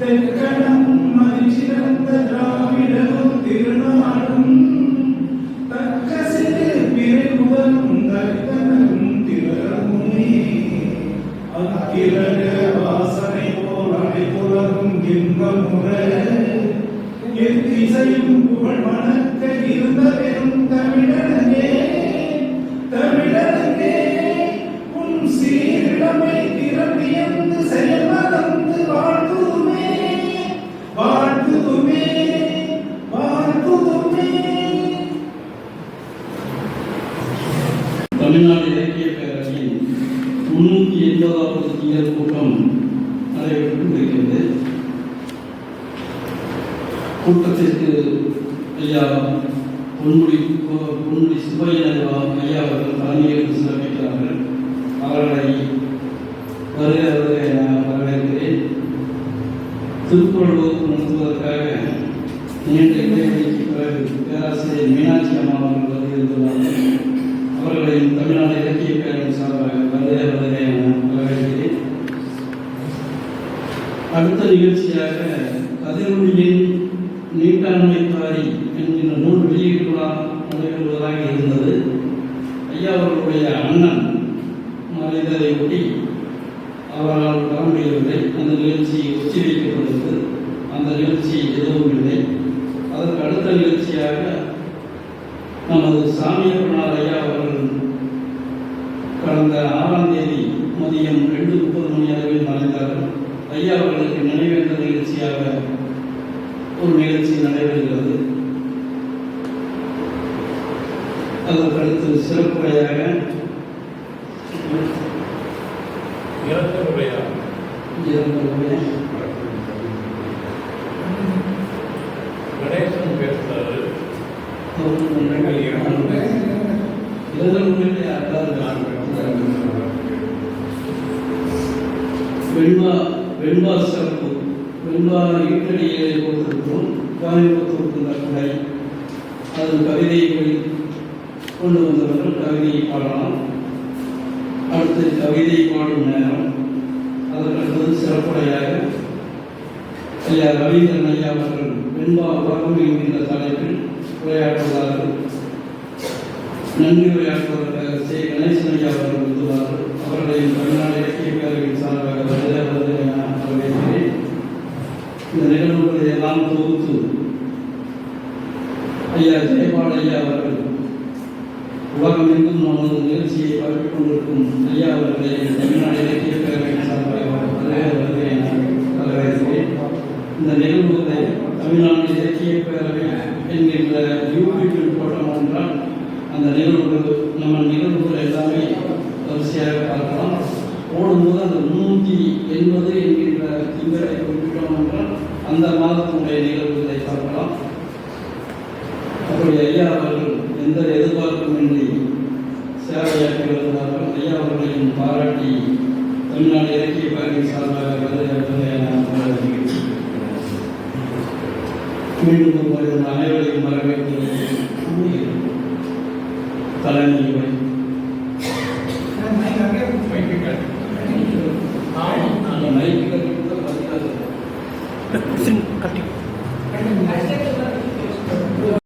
തെക്കണം മനുഷ്യരന്ത ദ്രാവിഡവും തിരുനാടും തക്കസിലെ പിറകുവനും തക്കനും തിളങ്ങുമേ അക്കിലക വാസനയോടെ പുറകും ഇമ്പമുറ എത്തിസയും தமிழ்நாடு இலக்கிய பேரவையின் முன்னூற்றி எண்பதாவது இயல் கூட்டம் நடைபெற்று இருக்கிறது கூட்டத்திற்கு ஐயா பொன்முடி பொன்முடி சுப்பையன் ஐயா அவர்கள் தலைமையேற்று சிறப்பிக்கிறார்கள். அவர்களை வருக திருக்குறள் முழுவதற்காக நீண்ட இடைவெளிக்கு பிறகு பேராசிரியர் மீனாட்சி அம்மா அவர்கள் வருகின்றார்கள் அவர்களையும் தமிழ்நாடு இலக்கிய பேரவை சார்பாக வந்தே வருகை வரவேற்கிறேன். அடுத்த நிகழ்ச்சியாக கதிரொலியின் தாரி என்கின்ற நூல் வெளியீட்டு விழா நடைபெறுவதாக இருந்தது. ஐயா அவர்களுடைய அண்ணன் மறைந்ததை ஒட்டி அவரால் வர முடியவில்லை. அந்த நிகழ்ச்சி ஒத்தி வைக்கப்பட்டது அந்த நிகழ்ச்சி எதுவும் இல்லை. அதற்கு அடுத்த நிகழ்ச்சியாக நமது சாமியப்பனார் ஐயா அவர்கள் கடந்த ஆறாம் தேதி மதியம் ரெண்டு முப்பது மணி அளவில் மறைந்தார்கள் ஐயா அவர்களுக்கு நினைவேந்த நிகழ்ச்சியாக ஒரு நிகழ்ச்சி நடைபெறுகிறது. அதற்கடுத்து சிறப்புரையாக இறந்தவருடைய இறந்தவருடைய கணேசன் பேசுறாரு. இறந்தவர்களுடைய அல்லாத வெண்பா வெண்பா சிறப்பு. வெண்பா ஈட்டடியை கொடுத்திருக்கிறோம் கோயம்புத்தூருக்கு இந்த கடை அது கவிதைகளை கொண்டு வந்தவர்கள் கவிதையை பாடலாம். அடுத்து கவிதை பாடும் நேரம் அதற்கு அடுத்தது சிறப்புரையாக ஐயா ரவீந்திரன் ஐயா அவர்கள் வெண்பா உலகம் என்கின்ற தலைப்பில் உரையாற்றுவார்கள். நன்றி உரையாற்றுவதற்காக சே கணேசன் ஐயா அவர்கள் வந்துள்ளார்கள் அவர்களையும் தமிழ்நாடு இலக்கிய பேரவையின் சார்பாக வருக என வரவேற்கிறேன். இந்த நிகழ்வுகளை எல்லாம் தொகுத்து ஐயா ஜெயபால் ஐயா அவர்கள் உலகம் எங்கும் நமது நிகழ்ச்சியை பரப்பிக் கொண்டிருக்கும் ஐயா அவர்களை தமிழ்நாடு இலக்கிய பேரவையின் சார்பாக வருக வருக என வரவேற்கிறேன் இந்த நிகழ்வுகளை தமிழ்நாடு இலக்கிய பேரவை என்கின்ற யூடியூபில் போட்டோம் என்றால் அந்த நிகழ்வுகள் நம்ம நிகழ்வுகள் எல்லாமே வரிசையாக பார்க்கலாம். ஓடும்போது அந்த முன்னூற்றி எண்பது என்கின்ற திங்களை குறிப்பிட்டோம் என்றால் அந்த மாதத்தினுடைய நிகழ்வுகளை பார்க்கலாம். அப்படி ஐயா அவர்கள் எந்த எதிர்பார்ப்புமின்றி சேவையாற்றி வருகிறார்கள். ஐயா அவர்களையும் பாராட்டி தமிழ்நாடு இலக்கிய பேரவை சார்பாக வருகை வருகை என வரவேற்கிறேன். முறை உங்கள் அனைவரையும் வரவேற்கிறேன் தலைமை உரை.